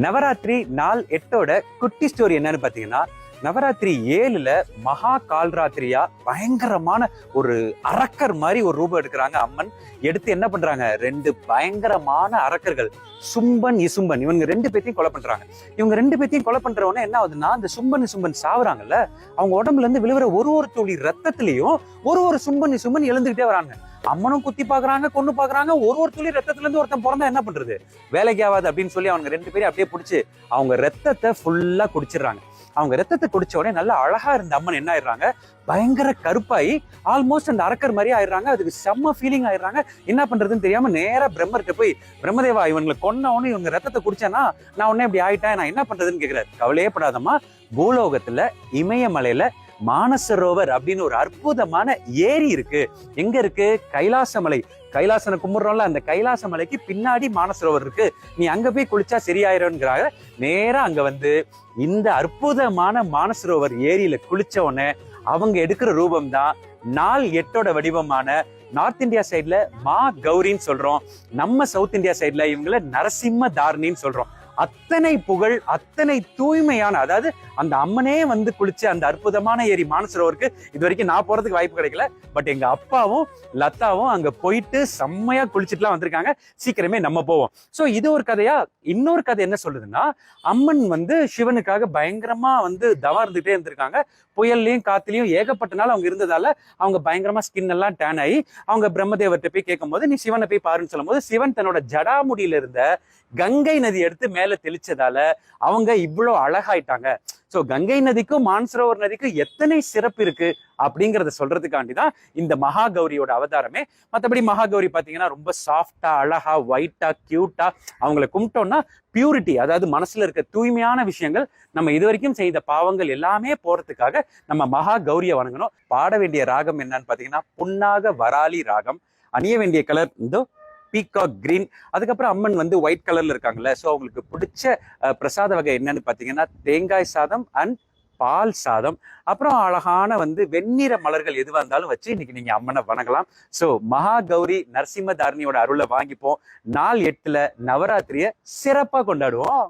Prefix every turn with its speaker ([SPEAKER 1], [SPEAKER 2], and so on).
[SPEAKER 1] நவராத்திரி நாள் எட்டோட குட்டி ஸ்டோரி என்னன்னு பாத்தீங்கன்னா நவராத்திரி ஏழுல மகா கால்ராத்திரியா பயங்கரமான ஒரு அரக்கர் மாதிரி ஒரு ரூபம் எடுக்கிறாங்க அம்மன். எடுத்து என்ன பண்றாங்க? ரெண்டு பயங்கரமான அரக்கர்கள். சும்பன் இசும்பன். இவங்க ரெண்டு பேத்தையும் கொலை பண்றாங்க. இவங்க ரெண்டு பேத்தையும் கொலை பண்றவொடனே என்ன ஆகுதுன்னா அந்த சும்பன் இசும்பன் சாவுறாங்கல்ல அவங்க உடம்புல இருந்து விழுவுற ஒரு ஒரு துளி ரத்தத்திலையும் ஒரு ஒரு சும்பன் இசும்பன் எழுந்துகிட்டே வராங்க. அம்மனும் குத்தி பாக்குறாங்க கொண்டு பாக்குறாங்க ஒரு ஒரு துளி ரத்தத்துல இருந்து ஒருத்தன் பிறந்தா என்ன பண்றது? வேலைக்கு ஆகாது அப்படின்னு சொல்லி அவங்க ரெண்டு பேரும் அப்படியே பிடிச்சி அவங்க ரத்தத்தை ஃபுல்லா குடிச்சிடுறாங்க. அவங்க ரத்தத்தை குடிச்ச உடனே நல்லா அழகா இருந்த அம்மன் என்ன ஆயிடுறாங்க? பயங்கர கருப்பாயி ஆல்மோஸ்ட் அந்த அரக்கர் மாதிரி ஆயிடுறாங்க. அதுக்கு செம்ம ஃபீலிங் ஆயிடுறாங்க. என்ன பண்றதுன்னு தெரியாம நேரா பிரம்மர்கிட்ட போய் பிரம்மதேவா இவங்களை கொன்ன உடனே இவங்க ரத்தத்தை குடிச்சேன்னா நான் உடனே இப்படி ஆயிட்டேன். நான் என்ன பண்றதுன்னு கேக்குறாரு. கவலையே படாதம்மா. பூலோகத்துல இமயமலையில மானசரோவர் அப்படின்னு ஒரு அற்புதமான ஏரி இருக்கு. எங்க இருக்கு? கைலாசமலை. கைலாசனை கும்பிடுறோம்ல அந்த கைலாச மலைக்கு பின்னாடி மானசரோவர் இருக்கு. நீ அங்க போய் குளிச்சா சரியாயிரும்ங்கிறாங்க. நேரா அங்க வந்து இந்த அற்புதமான மானசரோவர் ஏரியில குளிச்ச உடனே அவங்க எடுக்கிற ரூபம் தான் நாள் எட்டோட வடிவமான நார்த் இந்தியா சைட்ல மா கௌரின்னு சொல்றோம். நம்ம சவுத் இந்தியா சைட்ல இவங்கள நரசிம்ம தாரணின்னு சொல்றோம். அத்தனை புகழ் அத்தனை தூய்மையான அதாவது அந்த அம்மனே வந்து குளிச்ச அந்த அற்புதமான ஏரி மானசரோவருக்கு இது வரைக்கும் நான் போறதுக்கு வாய்ப்பு கிடைக்கல. பட் எங்க அப்பாவும் லதாவும் அங்க போயிட்டு செம்மையா குளிச்சுட்டுலாம் வந்திருக்காங்க. சீக்கிரமே நம்ம போவோம். சோ இது ஒரு கதையா? இன்னொரு கதை என்ன சொல்லுதுன்னா அம்மன் வந்து சிவனுக்காக பயங்கரமா வந்து தவம் இருந்துகிட்டே இருந்திருக்காங்க. புயல்லையும் காத்துலயும் ஏகப்பட்ட நாள் அவங்க இருந்ததால அவங்க பயங்கரமா ஸ்கின் எல்லாம் டேன் ஆகி அவங்க பிரம்மதேவர்கிட்ட போய் கேட்கும்போது நீ சிவனை போய் பாருன்னு சொல்லும்போது சிவன் தன்னோட ஜடாமுடியில இருந்த கங்கை நதி எடுத்து மேல மேல தெளிச்சதால அவங்க இவ்வளோ அழகாயிட்டாங்க. சோ கங்கை நதிக்கும் மான்சரோவர் நதிக்கும் எத்தனை சிறப்பு இருக்கு அப்படிங்கறத சொல்றதுக்காண்டி தான் இந்த மகா கௌரியோட அவதாரமே. மற்றபடி மகா கௌரி பாத்தீங்கன்னா ரொம்ப சாஃப்டா அழகா ஒயிட்டா கியூட்டா அவங்கள கும்பிட்டோம்னா பியூரிட்டி அதாவது மனசுல இருக்க தூய்மையான விஷயங்கள் நம்ம இது வரைக்கும் செய்த பாவங்கள் எல்லாமே போறதுக்காக நம்ம மகா கௌரியை வணங்கணும். பாட வேண்டிய ராகம் என்னன்னு பாத்தீங்கன்னா புன்னாக வராலி ராகம். அணிய வேண்டிய கலர் இந்த பீகாக் கிரீன் அதுக்கப்புறம் அம்மன் வந்து ஒயிட் கலரில் இருக்காங்கல்ல. ஸோ அவங்களுக்கு பிடிச்ச பிரசாத வகை என்னன்னு பார்த்தீங்கன்னா தேங்காய் சாதம் அண்ட் பால் சாதம். அப்புறம் அழகான வந்து வெண்ணிற மலர்கள் எதுவாக இருந்தாலும் வச்சு இன்னைக்கு நீங்கள் அம்மனை வணங்கலாம். ஸோ மகா கௌரி நரசிம்ம தாரணியோட அருளை வாங்கிப்போம். நாள் எட்டில் நவராத்திரியை சிறப்பாக கொண்டாடுவோம்.